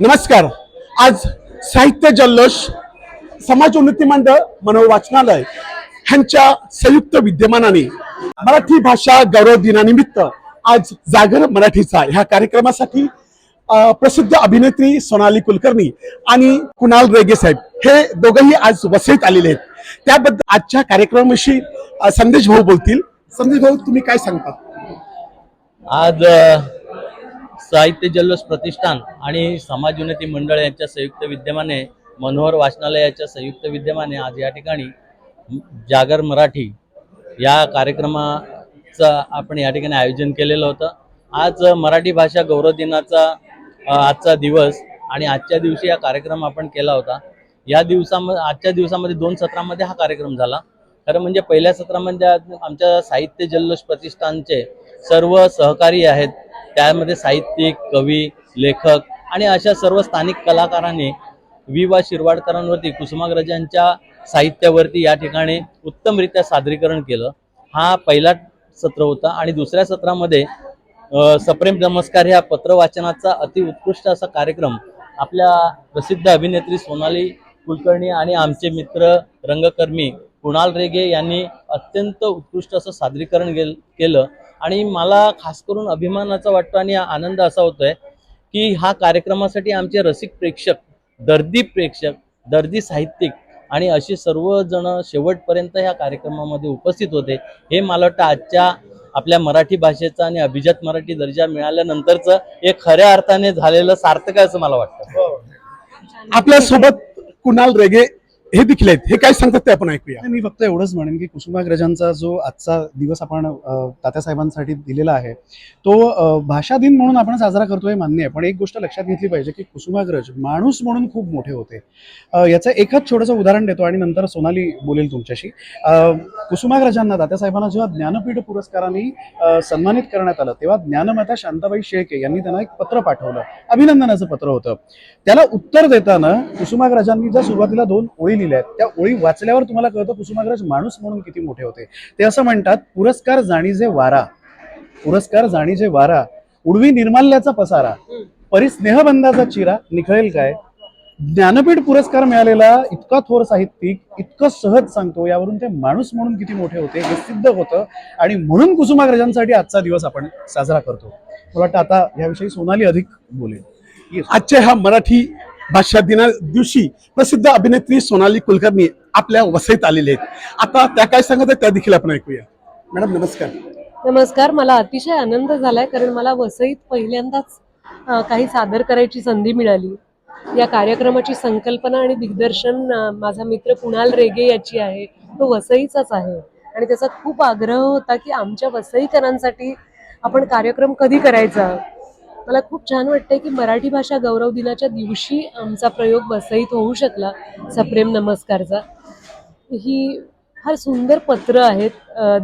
नमस्कार. आज साहित्य जल्लोष समाज उन्नती मंडळ मनोवाचनालय ह्यांच्या संयुक्त विद्यमानाने मराठी भाषा गौरव दिनानिमित्त आज जागर मराठीचा ह्या कार्यक्रमासाठी प्रसिद्ध अभिनेत्री सोनाली कुलकर्णी आणि कुणाल रेगे साहेब हे दोघंही आज वसईत आलेले आहेत. त्याबद्दल आजच्या कार्यक्रमाविषयी संदेश भाऊ बोलतील. संदेश भाऊ तुम्ही काय सांगता? आज साहित्य जल्लोष प्रतिष्ठान आणि समाज उन्नती मंडळ यांच्या संयुक्त विद्यमाने मनोहर वाचनालयाच्या संयुक्त विद्यमाने आज या ठिकाणी जागर मराठी या कार्यक्रमाचं आपण या ठिकाणी आयोजन केलेलं होतं. आज मराठी भाषा गौरव दिनाचा आजचा दिवस आणि आजच्या दिवशी हा कार्यक्रम आपण केला होता. या दिवसामध्ये आजच्या दिवसामध्ये दोन सत्रामध्ये हा कार्यक्रम झाला. खरं म्हणजे पहिल्या सत्रामध्ये आज आमच्या साहित्य जल्लोष प्रतिष्ठानचे सर्व सहकारी आहेत त्यामध्ये साहित्यिक कवी लेखक आणि अशा सर्व स्थानिक कलाकारांनी वि वा शिरवाडकरांवरती कुसुमाग्रजांच्या साहित्यावरती या ठिकाणी उत्तमरित्या सादरीकरण केलं. हा पहिला सत्र होता आणि दुसऱ्या सत्रामध्ये सप्रेम नमस्कार ह्या पत्र वाचनाचा अतिउत्कृष्ट असा कार्यक्रम आपल्या प्रसिद्ध अभिनेत्री सोनाली कुलकर्णी आणि आमचे मित्र रंगकर्मी कुणाल रेगे यांनी अत्यंत उत्कृष्ट असं सादरीकरण गेल केलं. आणि मला खास करून अभिमानाचा वाटतो आणि आनंद असा होतोय की हा कार्यक्रमासाठी आमचे रसिक प्रेक्षक दर्दी प्रेक्षक दर्दी साहित्यिक आणि असे सर्वजण शेवटपर्यंत ह्या कार्यक्रमामध्ये उपस्थित होते. हे मला वाटतं आजच्या आपल्या मराठी भाषेचा आणि अभिजात मराठी दर्जा मिळाल्यानंतरचं एक खऱ्या अर्थाने झालेलं सार्थक आहे असं मला वाटतं. आपल्यासोबत कुणाल रेगे हे देखील आहेत. हे काय सांगतात ते आपण ऐकूया. मी फक्त एवढंच म्हणेन की कुसुमाग्रजांचा जो आजचा दिवस आपण तात्यासाहेबांसाठी दिलेला आहे तो भाषा दिन म्हणून आपण साजरा करतोय मान्य आहे. पण एक गोष्ट लक्षात घेतली पाहिजे की कुसुमाग्रज माणूस म्हणून खूप मोठे होते. याचं एकच छोटंसं उदाहरण देतो आणि नंतर सोनाली बोलेल तुमच्याशी. कुसुमाग्रजांना तात्यासाहेबांना जेव्हा ज्ञानपीठ पुरस्काराने सन्मानित करण्यात आलं तेव्हा ज्ञानमाता शांताबाई शेळके यांनी त्यांना एक पत्र पाठवलं. अभिनंदनाचं पत्र होतं. त्याला उत्तर देताना कुसुमाग्रजांनी ज्या सुरुवातीला दोन ओळी लिहिल्या आहेत. त्या ओळी वाचल्यावर तुम्हाला कळतं कुसुमाग्रज माणूस म्हणून किती मोठे होते. ते असं म्हणतात पुरस्कार जाणीजे वारा. पुरस्कार जाणीजे वारा. उडवी निर्माल्याचा पसारा. परिस्नेहबंधाचा चिरा. निखळेल काय? ज्ञानपीठ पुरस्कार मिळालेला इतका थोर साहित्यिक इतकं सहज सांगतो यावरून ते माणूस म्हणून किती मोठे होते हे सिद्ध होतं. आणि म्हणून कुसुमाग्रजांसाठी आजचा दिवस आपण साजरा करतो. मला वाटतं आता याविषयी सोनाली अधिक बोलेल. आजच्या ह्या मराठी भाषा दिना दिवशी प्रसिद्ध अभिनेत्री सोनाली कुलकर्णी आपल्या वसईत आलेले आहेत. आता त्या काय सांगत आहेत त्या देखील आपण ऐकूया. मॅडम नमस्कार. नमस्कार मला अतिशय आनंद झालाय कारण मला वसईत पहिल्यांदाच काही सादर करायची संधी मिळाली. या कार्यक्रमाची संकल्पना आणि दिग्दर्शन माझा मित्र कुणाल रेगे याची आहे. तो वसईचाच आहे. आणि त्याचा खूप आग्रह होता की आमच्या वसईकरांसाठी आपण कार्यक्रम कधी करायचा? मला खूप छान वाटतंय की मराठी भाषा गौरव दिनाच्या दिवशी आमचा प्रयोग वसईत होऊ शकला सप्रेम नमस्कारचा. ही फार सुंदर पत्र आहेत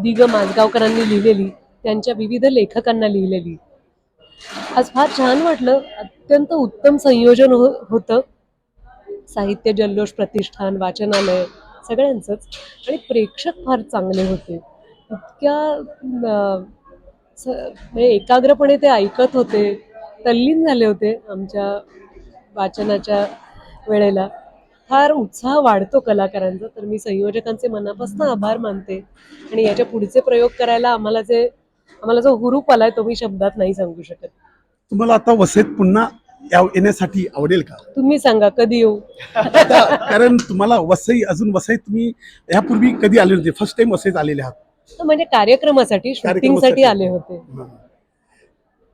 दिग माजगावकरांनी लिहिलेली त्यांच्या विविध लेखकांना लिहिलेली. आज फार छान वाटलं अत्यंत उत्तम संयोजन हो होतं. साहित्य जल्लोष प्रतिष्ठान वाचनालय सगळ्यांचंच. आणि प्रेक्षक फार चांगले होते. इतक्या म्हणजे एकाग्रपणे ते ऐकत होते. तल्लीन झाले होते आमच्या वाचनाच्या वेळेला. फार उत्साह वाढतो कलाकारांचा तर मी संयोजकांचे मनापासून आभार मानते. आणि याच्या पुढचे प्रयोग करायला आम्हाला जे आम्हाला जो हुरूप आलाय तो मी शब्दात नाही सांगू शकत. तुम्हाला आता वसईत पुन्हा येण्यासाठी आवडेल का? तुम्ही सांगा कधी येऊ? कारण तुम्हाला वसई अजून वसईत तुम्ही यापूर्वी कधी आले होते? फर्स्ट टाइम वसईत आलेले आहात. म्हणजे कार्यक्रमासाठी शूटिंगसाठी आले होते.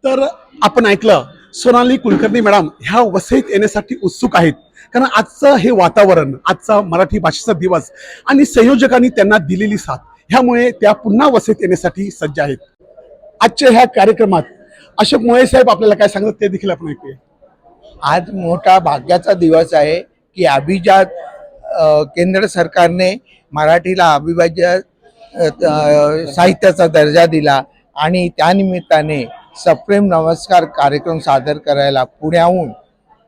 तर आपण ऐकलं सोनाली कुलकर्णी मॅडम ह्या वसईत येण्यासाठी उत्सुक आहेत. कारण आजचं हे वातावरण आजचा मराठी भाषेचा दिवस आणि संयोजकांनी त्यांना दिलेली साथ ह्यामुळे त्या पुन्हा वसईत येण्यासाठी सज्ज आहेत. आजच्या ह्या कार्यक्रमात अशोक मोळे साहेब आपल्याला काय सांगतात ते देखील आपण ऐकूया. आज मोठा भाग्याचा दिवस आहे की अभिजात केंद्र सरकारने मराठीला अभिभाज्य साहित्याचा दर्जा दिला आणि त्यानिमित्ताने सप्रेम नमस्कार कार्यक्रम सादर करायला पुण्याहून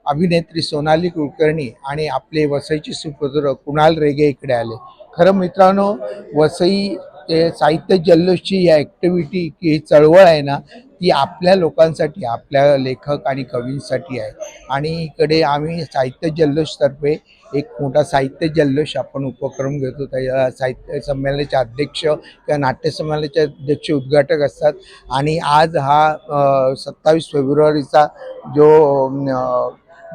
अभिनेत्री सोनाली कुलकर्णी आणि आपले वसईचे सुपुत्र कुणाल रेगे इकडे आले. खरं मित्रांनो वसई ते साहित्य जल्लोषची या ॲक्टिव्हिटी की ही चळवळ आहे ना ती आपल्या लोकांसाठी आपल्या लेखक आणि कवींसाठी आहे. आणि इकडे आम्ही साहित्य जल्लोषतर्फे एक मोठा साहित्य जल्लोष आपण उपक्रम घेतो. त्या साहित्य संमेलनाचे अध्यक्ष किंवा नाट्य संमेलनाचे अध्यक्ष उद्घाटक असतात. आणि आज हा सत्तावीस फेब्रुवारीचा जो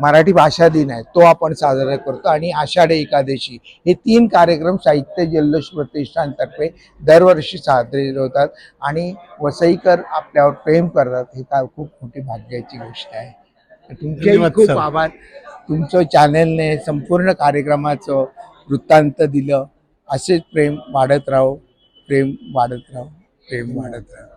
मराठी भाषा दिन आहे तो आपण साजरा करतो. आणि आषाढ एकादशी हे तीन कार्यक्रम साहित्य जल्लोष प्रतिष्ठानतर्फे दरवर्षी साजरे होतात. आणि वसईकर आपल्यावर प्रेम करतात हे का खूप मोठी भाग्याची गोष्ट आहे. धन्यवाद, खूप. आभार. तुमचं चॅनलने संपूर्ण कार्यक्रमाचं वृत्तांत दिलं. असेच प्रेम वाढत राहो प्रेम वाढत राहो प्रेम वाढत राहो.